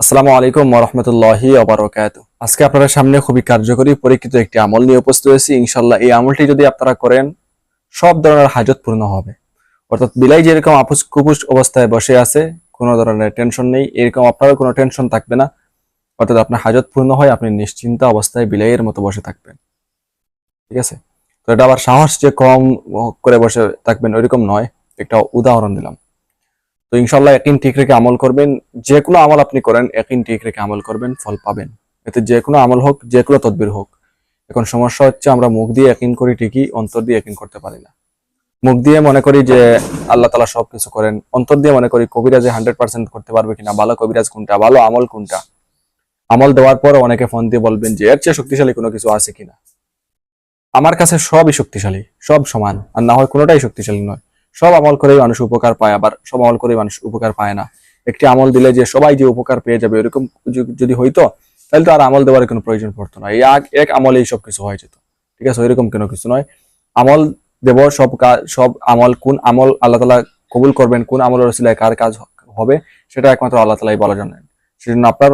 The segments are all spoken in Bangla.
আসসালামু আলাইকুম রহমতুল্লাহি অবরকাত আজকে আপনাদের সামনে খুবই কার্যকরী পরীক্ষিত একটি আমল নিয়ে উপস্থিত হয়েছি। ইনশাল্লাহ এই আমলটি যদি আপনারা করেন, সব ধরনের হাজত পূর্ণ হবে। অর্থাৎ বিলাই যেরকম আপুস কুপুস অবস্থায় বসে আছে, কোনো ধরনের টেনশন নেই। এরকম আপনারও কোনো টেনশন থাকবে না। অর্থাৎ আপনার হাজত পূর্ণ হয়, আপনি নিশ্চিন্ত অবস্থায় বিলাইয়ের মতো বসে থাকবেন। ঠিক আছে? তো এটা আবার সাহস যে কম করে বসে থাকবেন, ওইরকম নয়। একটা উদাহরণ দিলাম। তো ইনশাল্লাহ একিন ঠিক রেখে আমল করবেন। যে কোনো আমল আপনি করেন একিন ঠিক রেখে আমল করবেন, ফল পাবেন। এতে যে কোনো আমল হোক, যে কোনো তদবির হোক। এখন সমস্যা হচ্ছে আমরা মুখ দিয়ে একিন করি ঠিকই, অন্তর দিয়ে একিন করতে পারি না। মুখ দিয়ে মনে করি যে আল্লাহ তালা সবকিছু করেন, অন্তর দিয়ে মনে করি কবিরাজে হান্ড্রেড পার্সেন্ট করতে পারবে কিনা, ভালো কবিরাজ কোনটা, ভালো আমল কোনটা। আমল দেওয়ার পর অনেকে ফোন দিয়ে বলবেন যে, এর চেয়ে শক্তিশালী কোনো কিছু আছে কিনা? আমার কাছে সবই শক্তিশালী, সব সমান। আর না হয় কোনোটাই শক্তিশালী নয়। সব আমল করেই মানুষ উপকার পায়, আবার সব আমল করেই মানুষ উপকার পায় না। একটি আমল দিলে যে সবাই যে উপকার পেয়ে যাবে, এরকম যদি- হইতো, তাহলে তো আর আমল দেওয়ার কোনো প্রয়োজন পড়তো না। এই এক- আমলেই সব কিছু হয়ে যেত। ঠিক আছে এরকম কোনো কিছু নয়। আমল দেব, সব কাজ সব আমল, কোন আমল আল্লাহ তালা কবুল করবেন, কোন আমল রসিলায় কার কাজ হবে, সেটা একমাত্র আল্লাহ তালাই বলা জানেন। সেজন্য আপনার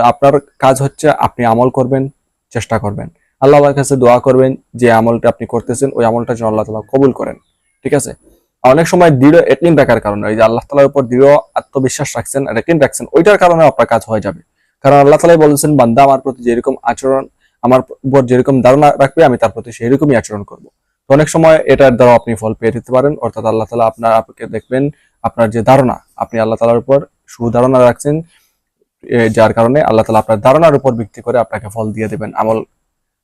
আপনার কাজ হচ্ছে আপনি আমল করবেন, চেষ্টা করবেন। আল্লাহ আল্লাহর কাছে দোয়া করবেন যে আমলটা আপনি করতেছেন, ওই আমলটা যেন আল্লাহ তালা কবুল করেন। ঠিক আছে? অনেক সময় দৃঢ় একদিন রাখার কারণে ওই যে আল্লাহ তালার উপর দৃঢ় আত্মবিশ্বাস রাখছেন একদিন রাখছেন, ওইটার কারণে আপনার কাজ হয়ে যাবে। কারণ আল্লাহ তালাই বলেছেন, বান্দা আমার প্রতি যেরকম আচরণ, আমার উপর যেরকম ধারণা রাখবে, আমি তার প্রতি সেরকমই আচরণ করব। তো অনেক সময় এটার দ্বারা আপনি ফল পেয়ে দিতে পারেন, অর্থাৎ আল্লাহ তালা আপনার আপনাকে দেখবেন, আপনার যে ধারণা, আপনি আল্লাহ তালার উপর সুধারণা রাখছেন যার কারণে আল্লাহ তালা আপনার ধারণার উপর ভিত্তি করে আপনাকে ফল দিয়ে দেবেন। আমল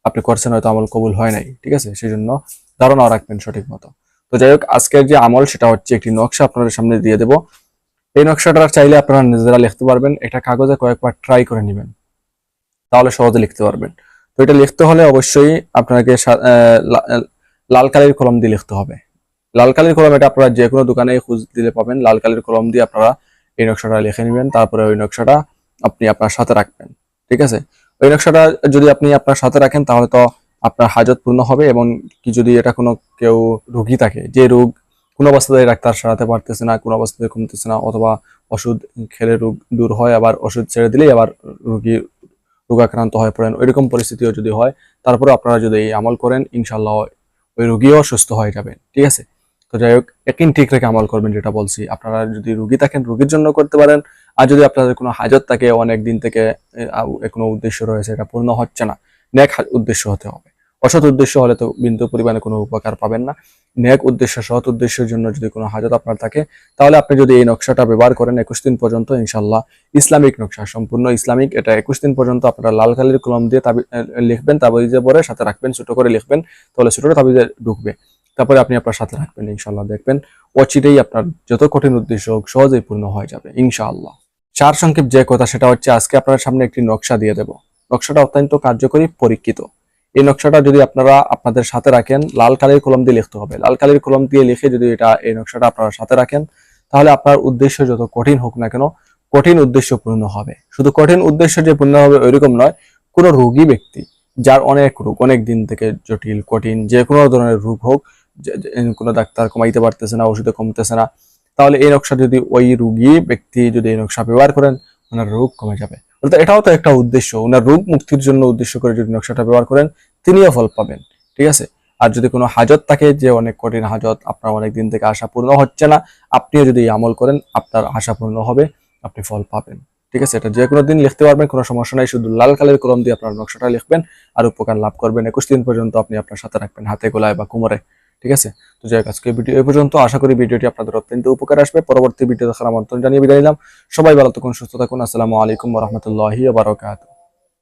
আপনি করছেন, হয়তো আমল কবুল হয় নাই, ঠিক আছে? সেই জন্য ধারণাও রাখবেন সঠিক মতো। তো যাই হোক, আজকের যে আমল সেটা হচ্ছে একটি নকশা আপনাদের সামনে দিয়ে দেব। এই নকশাটা চাইলে আপনারা নিজেরা লিখতে পারবেন, এটা কাগজে কয়েকবার ট্রাই করে নেবেন, তাহলে সহজে লিখতে পারবেন। তো এটা লিখতে হলে অবশ্যই আপনাকে লাল কালির কলম দিয়ে লিখতে হবে। লাল কালির কলম এটা আপনারা যে কোনো দোকানে খুঁজ দিলে পাবেন, লাল কালির কলম দিয়ে আপনারা এই নকশাটা লিখে নেবেন, তারপরে ওই নকশাটা আপনি আপনার সাথে রাখবেন, ঠিক আছে? ওই নকশাটা যদি আপনি আপনার সাথে রাখেন, তাহলে তো আপনার হাজত পূর্ণ হবে এবং কি যদি এটা কোনো কেউ রোগী থাকে, যে রোগ কোন অবস্থাতে ডাক্তার সারাতে পারতেছে না, কোনো অবস্থাতে কমতেছে না, অথবা ওষুধ খেলে রোগ দূর হয়, আবার ওষুধ ছেড়ে দিলেই আবার রোগী রোগাক্রান্ত হয়ে পড়েন, ওইরকম পরিস্থিতিও যদি হয় তারপরে আপনারা যদি এই আমল করেন ইনশাল্লাহ ওই রোগীও সুস্থ হয়ে যাবেন, ঠিক আছে? তো যাই হোক একদিন ঠিক রেখে আমল করবেন যেটা বলছি, আপনারা যদি রুগী থাকেন, রুগীর জন্য করতে পারেন, আর যদি আপনাদের কোনো হাজত থাকে, অনেক দিন থেকে কোনো উদ্দেশ্য রয়েছে, এটা পূর্ণ হচ্ছে না, নেক উদ্দেশ্য হতে হবে। অসৎ উদ্দেশ্য হলে তো বিন্দু পরিমাণে কোনো উপকার পাবেন না। নেক উদ্দেশ্য, সৎ উদ্দেশ্যের জন্য যদি কোনো হাজত আপনার থাকে, তাহলে আপনি যদি এই নকশাটা ব্যবহার করেন একুশ দিন পর্যন্ত ইনশাল্লাহ ইসলামিক নকশা, সম্পূর্ণ ইসলামিক। এটা একুশ দিন পর্যন্ত আপনারা লাল কালির কলম দিয়ে তাবি লিখবেন, তাবিজে পরে সাথে রাখবেন, ছোট করে লিখবেন, তাহলে ছোট তাবিজে ঢুকবে। তারপরে আপনি আপনার সাথে রাখবেন ইনশাল্লাহ দেখবেন অচিরেই আপনার যত কঠিন উদ্দেশ্য হোক সহজেই পূর্ণ হয়ে যাবে, ইনশাআল্লাহ। চার সংক্ষেপ যে কথা, সেটা হচ্ছে আজকে আপনার সামনে একটি নকশা দিয়ে দেব। নকশাটা অত্যন্ত কার্যকরী, পরীক্ষিত। এই নকশাটা যদি আপনারা আপনাদের সাথে রাখেন, লাল কালির কলম দিয়ে লিখতে হবে। লাল কালির কলম দিয়ে লিখে যদি এটা, এই নকশাটা আপনারা সাথে রাখেন, তাহলে আপনার উদ্দেশ্য যত কঠিন হোক না কেন, কঠিন উদ্দেশ্য পূর্ণ হবে। শুধু কঠিন উদ্দেশ্য যে পূর্ণ হবে ওইরকম নয়, কোনো রোগী ব্যক্তি, যার অনেক রোগ, অনেক দিন থেকে জটিল, কঠিন, যে কোনো ধরনের রোগ হোক কোনো ডাক্তার কমাইতে পারতেছে না, ওষুধে কমতেছে না, তাহলে এই নকশা যদি ওই রুগী ব্যক্তি যদি এই নকশা ব্যবহার করেন, ওনার রোগ কমে যাবে। অর্থাৎ এটাও তো একটা উদ্দেশ্য। ওনার রোগ মুক্তির জন্য উদ্দেশ্য করে যদি নকশাটা ব্যবহার করেন, তিনিও ফল পাবেন, ঠিক আছে? আর যদি কোনো হাজত থাকে যে অনেক কঠিন হাজত, আপনার অনেক দিন থেকে আশা পূর্ণ হচ্ছে না, আপনিও যদি আমল করেন, আপনার আশা পূর্ণ হবে, আপনি ফল পাবেন, ঠিক আছে? এটা যে কোনো দিন লিখতে পারবেন, কোনো সমস্যা নাই, শুধু লাল কালের কলম দিয়ে আপনার নকশাটা লিখবেন আর উপকার লাভ করবেন। একুশ দিন পর্যন্ত আপনি আপনার সাথে রাখবেন, হাতে গোলায় বা কোমরে। ঠিক আছে? তো যাই আজকে ভিডিও এই পর্যন্ত। আশা করি ভিডিওটি আপনাদের অত্যন্ত উপকার আসবে। পরবর্তী ভিডিও দেখার আমন্ত্রণ জানিয়ে বিদায় নিলাম। সবাই ভালো থাকুন, সুস্থ থাকুন। আসসালামু আলাইকুম রহমতুল্লাহি বারকাত